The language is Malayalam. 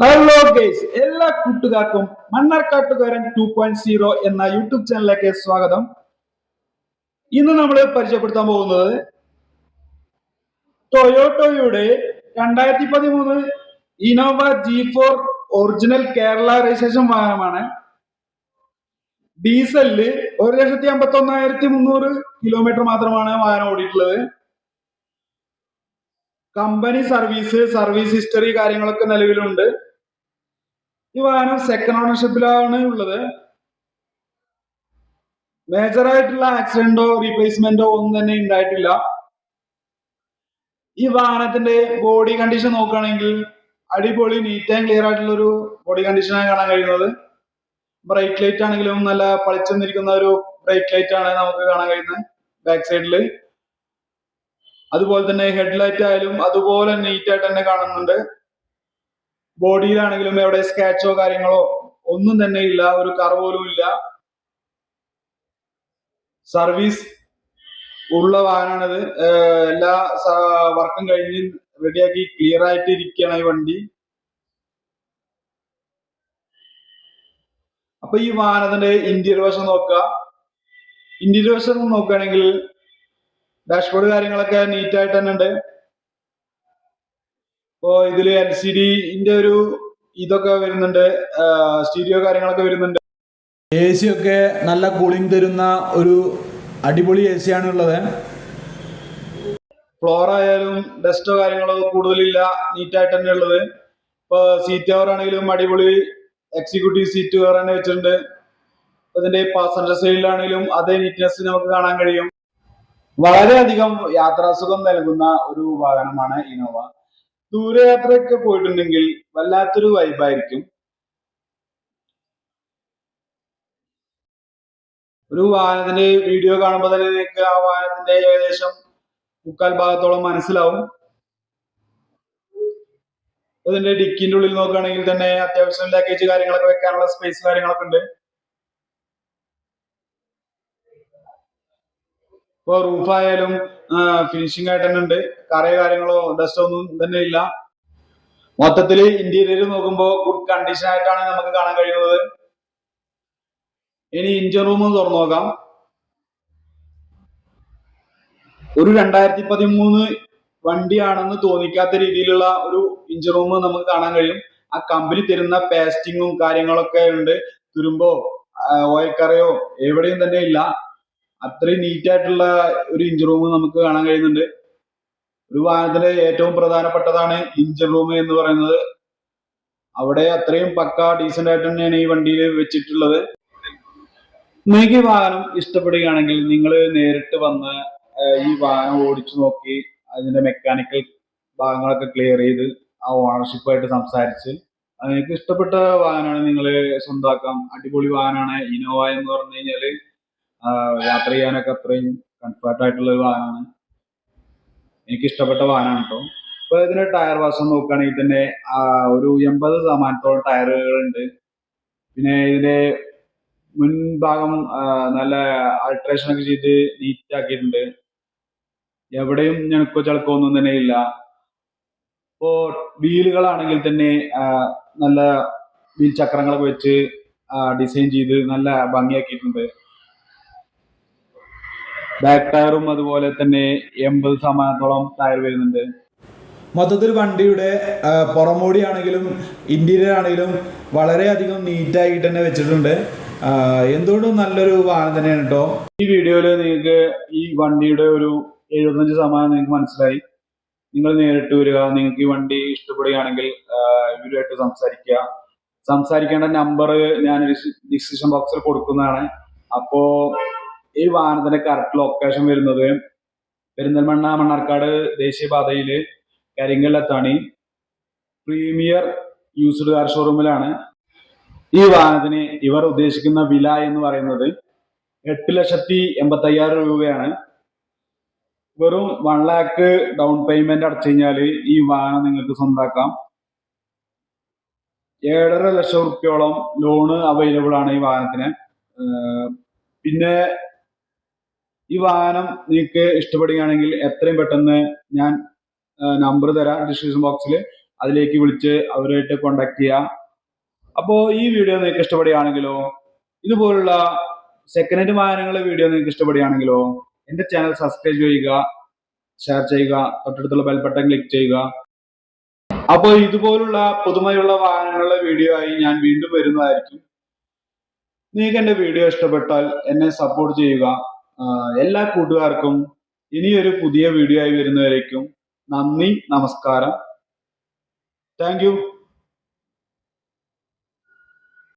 ഹലോ ഗേസ് എല്ലാ കൂട്ടുകാർക്കും മണ്ണാർക്കാട്ടുകാരൻ ടു പോയിന്റ് സീറോ എന്ന യൂട്യൂബ് ചാനലിലേക്ക് സ്വാഗതം. ഇന്ന് നമ്മൾ പരിചയപ്പെടുത്താൻ പോകുന്നത് ടൊയോട്ടോയുടെ രണ്ടായിരത്തി പതിമൂന്ന് Innova G four original Kerala registration വാഹനമാണ് ഡീസലിൽ ഒരു ലക്ഷത്തി അമ്പത്തി ഒന്നായിരത്തി മുന്നൂറ് കിലോമീറ്റർ മാത്രമാണ് വാഹനം ഓടിയിട്ടുള്ളത്. കമ്പനി സർവീസ് സർവീസ് ഹിസ്റ്ററി കാര്യങ്ങളൊക്കെ നിലവിലുണ്ട്. ഈ വാഹനം സെക്കൻഡ് ഓണർഷിപ്പിലാണ് ഉള്ളത്. മേജർ ആയിട്ടുള്ള ആക്സിഡന്റോ റീപ്ലേസ്മെന്റോ ഒന്നും തന്നെ ഉണ്ടായിട്ടില്ല. ഈ വാഹനത്തിന്റെ ബോഡി കണ്ടീഷൻ നോക്കുകയാണെങ്കിൽ അടിപൊളി നീറ്റ് ആൻഡ് ക്ലിയർ ആയിട്ടുള്ള ഒരു ബോഡി കണ്ടീഷനാണ് കാണാൻ കഴിയുന്നത്. ബ്രേക്ക് ലൈറ്റ് ആണെങ്കിലും നല്ല പളിച്ചെന്നിരിക്കുന്ന ഒരു ബ്രേക്ക് ലൈറ്റ് ആണ് നമുക്ക് കാണാൻ കഴിയുന്നത്. ബാക്ക് സൈഡിൽ അതുപോലെ തന്നെ ഹെഡ്ലൈറ്റ് ആയാലും അതുപോലെ നീറ്റ് ആയിട്ട് തന്നെ കാണുന്നുണ്ട്. ബോഡിയിലാണെങ്കിലും എവിടെ സ്കാച്ചോ കാര്യങ്ങളോ ഒന്നും തന്നെ ഇല്ല ഒരു കറ പോലും ഇല്ല. സർവീസ് ഉള്ള വാഹനമാണിത് ഏഹ് എല്ലാ വർക്കും കഴിഞ്ഞ് റെഡിയാക്കി ക്ലിയർ ആയിട്ട് ഇരിക്കുകയാണ് ഈ വണ്ടി. അപ്പൊ ഈ വാഹനത്തിന്റെ ഇന്റീരിയർ വശം നോക്കുക. ഇന്റീരിയർ വശം നോക്കുകയാണെങ്കിൽ ഡാഷ്ബോർഡ് കാര്യങ്ങളൊക്കെ നീറ്റ് ആയിട്ട് തന്നെ ഉണ്ട് ഇപ്പോ ഇതിൽ എൽ സി ഡിന്റെ ഒരു ഇതൊക്കെ വരുന്നുണ്ട്. സ്റ്റീരിയോ കാര്യങ്ങളൊക്കെ വരുന്നുണ്ട്. എ സി ഒക്കെ നല്ല കൂളിംഗ് തരുന്ന ഒരു അടിപൊളി എ സി ആണ് ഉള്ളത്. ഫ്ലോർ ആയാലും ഡസ്റ്റോ കാര്യങ്ങളോ കൂടുതലില്ല. നീറ്റായിട്ട് തന്നെ ഉള്ളത്. ഇപ്പൊ സീറ്റ് കവർ ആണെങ്കിലും അടിപൊളി എക്സിക്യൂട്ടീവ് സീറ്റ് കവർ തന്നെ വെച്ചിട്ടുണ്ട്. അതിന്റെ ഇതിന്റെ പാസഞ്ചർ സൈഡിലാണെങ്കിലും അതേ നീറ്റ്നെസ് നമുക്ക് കാണാൻ കഴിയും. വളരെയധികം യാത്രാസുഖം നൽകുന്ന ഒരു വാഹനമാണ് ഇനോവ ദൂരയാത്രയൊക്കെ പോയിട്ടുണ്ടെങ്കിൽ വല്ലാത്തൊരു വൈബായിരിക്കും ഒരു വാഹനത്തിന്റെ വീഡിയോ കാണുമ്പോൾ തന്നെ നിങ്ങൾക്ക് ആ വാഹനത്തിന്റെ ഏകദേശം മുക്കാൽ ഭാഗത്തോളം മനസ്സിലാവും. അതിന്റെ ഡിക്കിന്റെ ഉള്ളിൽ നോക്കുകയാണെങ്കിൽ തന്നെ അത്യാവശ്യം ലഗേജ് കാര്യങ്ങളൊക്കെ വെക്കാനുള്ള സ്പേസ് കാര്യങ്ങളൊക്കെ ഉണ്ട്. ഇപ്പൊ റൂഫായാലും ഫിനിഷിംഗ് ആയിട്ട് തന്നെ ഉണ്ട്. കറയോ കാര്യങ്ങളോ ഡസ്റ്റോ ഒന്നും തന്നെ ഇല്ല. മൊത്തത്തിൽ ഇന്റീരിയർ നോക്കുമ്പോൾ ഗുഡ് കണ്ടീഷൻ ആയിട്ടാണ് നമുക്ക് കാണാൻ കഴിയുന്നത്. ഇനി ഇഞ്ചിൻ റൂം തുറന്നു നോക്കാം. ഒരു രണ്ടായിരത്തി പതിമൂന്ന് വണ്ടിയാണെന്ന് തോന്നിക്കാത്ത രീതിയിലുള്ള ഒരു ഇഞ്ചിൻ റൂം നമുക്ക് കാണാൻ കഴിയും. ആ കമ്പനി തരുന്ന പേസ്റ്റിങ്ങും കാര്യങ്ങളൊക്കെ ഉണ്ട്. തുരുമ്പോ ഓയിൽ കറയോ എവിടെയും തന്നെ ഇല്ല. അത്രയും നീറ്റ് ആയിട്ടുള്ള ഒരു ഇഞ്ചിൻ റൂം നമുക്ക് കാണാൻ കഴിയുന്നുണ്ട്. ഒരു വാഹനത്തിലെ ഏറ്റവും പ്രധാനപ്പെട്ടതാണ് ഇഞ്ചിൻ റൂം എന്ന് പറയുന്നത്. അവിടെ അത്രയും പക്ക ഡീസന്റ് ആയിട്ട് തന്നെയാണ് ഈ വണ്ടിയിൽ വെച്ചിട്ടുള്ളത്. നിങ്ങൾക്ക് ഈ വാഹനം ഇഷ്ടപ്പെടുകയാണെങ്കിൽ നിങ്ങൾ നേരിട്ട് വന്ന് ഈ വാഹനം ഓടിച്ചു നോക്കി അതിന്റെ മെക്കാനിക്കൽ ഭാഗങ്ങളൊക്കെ ക്ലിയർ ചെയ്ത് ആ ഓണർഷിപ്പായിട്ട് സംസാരിച്ച് നിങ്ങൾക്ക് ഇഷ്ടപ്പെട്ട വാഹനമാണ് നിങ്ങൾ സ്വന്തമാക്കാം. അടിപൊളി വാഹനമാണ്. ഇനോവ എന്ന് പറഞ്ഞു കഴിഞ്ഞാൽ യാത്ര ചെയ്യാനൊക്കെ അത്രയും കംഫർട്ട് ആയിട്ടുള്ള ഒരു വാഹനമാണ്. എനിക്ക് ഇഷ്ടപ്പെട്ട വാഹനമാണ് കേട്ടോ ഇപ്പൊ ഇതിന്റെ ടയർ വാസം നോക്കുകയാണെങ്കിൽ തന്നെ ഒരു എൺപത് ശതമാനത്തോളം ടയറുകൾ ഉണ്ട് പിന്നെ ഇതിന്റെ മുൻഭാഗം നല്ല ആൾട്രേഷൻ ഒക്കെ ചെയ്ത് നീറ്റ് ആക്കിയിട്ടുണ്ട്. എവിടെയും ഞണുക്കോ ചളക്കോ ഒന്നും തന്നെ ഇല്ല. ഇപ്പോ വീലുകളാണെങ്കിൽ തന്നെ നല്ല വീൽ ചക്രങ്ങളൊക്കെ വെച്ച് ഡിസൈൻ ചെയ്ത് നല്ല ഭംഗിയാക്കിയിട്ടുണ്ട്. ബാക്ക് ടയറും അതുപോലെ തന്നെ എൺപത് ശതമാനത്തോളം ടയർ വരുന്നുണ്ട്. മൊത്തത്തിൽ വണ്ടിയുടെ പുറമോടി ആണെങ്കിലും ഇന്റീരിയർ ആണെങ്കിലും വളരെയധികം നീറ്റായിട്ട് തന്നെ വെച്ചിട്ടുണ്ട്. എന്തുകൊണ്ടും നല്ലൊരു വാഹനം തന്നെയാണ് കേട്ടോ. ഈ വീഡിയോയിൽ നിങ്ങൾക്ക് ഈ വണ്ടിയുടെ ഒരു എഴുപത്തഞ്ച് ശതമാനം നിങ്ങൾക്ക് മനസ്സിലായി. നിങ്ങൾ നേരിട്ട് വരിക നിങ്ങൾക്ക് ഈ വണ്ടി ഇഷ്ടപ്പെടുകയാണെങ്കിൽ ഇവരുമായിട്ട് സംസാരിക്കുക. സംസാരിക്കേണ്ട നമ്പർ ഞാൻ ഡിസിഷൻ ബോക്സിൽ കൊടുക്കുന്നതാണ്. അപ്പോ ഈ വാഹനത്തിന്റെ കറക്റ്റ് ലൊക്കേഷൻ വരുന്നത് പെരിന്തൽമണ്ണ മണ്ണാർക്കാട് ദേശീയപാതയിൽ കരിങ്കല്ലത്താണി. പ്രീമിയർ യൂസ്ഡ് കാർ ഷോറൂമിലാണ് ഈ വാഹനത്തിന് ഇവർ ഉദ്ദേശിക്കുന്ന വില എന്ന് പറയുന്നത് എട്ട് ലക്ഷത്തി എൺപത്തി അയ്യായിരം രൂപയാണ്. വെറും വൺ ലാക്ക് ഡൗൺ പേയ്മെന്റ് അടച്ചു കഴിഞ്ഞാൽ ഈ വാഹനം നിങ്ങൾക്ക് സ്വന്താക്കാം. ഏഴര ലക്ഷം റുപ്യോളം ലോണ് അവൈലബിൾ ആണ് ഈ വാഹനത്തിന്. പിന്നെ ഈ വാഹനം നിങ്ങൾക്ക് ഇഷ്ടപ്പെടുകയാണെങ്കിൽ എത്രയും പെട്ടെന്ന് ഞാൻ നമ്പർ തരാം ഡിസ്ക്രിപ്ഷൻ ബോക്സിൽ അതിലേക്ക് വിളിച്ച് അവരുമായിട്ട് കോണ്ടാക്ട് ചെയ്യാം. അപ്പോൾ ഈ വീഡിയോ നിങ്ങൾക്ക് ഇഷ്ടപ്പെടുകയാണെങ്കിലോ ഇതുപോലുള്ള സെക്കൻഡ് ഹാൻഡ് വാഹനങ്ങളുടെ വീഡിയോ നിങ്ങൾക്ക് ഇഷ്ടപ്പെടുകയാണെങ്കിലോ എന്റെ ചാനൽ സബ്സ്ക്രൈബ് ചെയ്യുക ഷെയർ ചെയ്യുക തൊട്ടടുത്തുള്ള ബെൽബട്ടൺ ക്ലിക്ക് ചെയ്യുക. അപ്പോൾ ഇതുപോലുള്ള പുതുമയുള്ള വാഹനങ്ങളുടെ വീഡിയോ ആയി ഞാൻ വീണ്ടും വരുന്നതായിരിക്കും. നിങ്ങൾക്ക് എന്റെ വീഡിയോ ഇഷ്ടപ്പെട്ടാൽ എന്നെ സപ്പോർട്ട് ചെയ്യുക. എല്ലാ കൂട്ടുകാർക്കും ഇനിയൊരു പുതിയ വീഡിയോ ആയി വരുന്നവരേക്കും നന്ദി നമസ്കാരം. താങ്ക്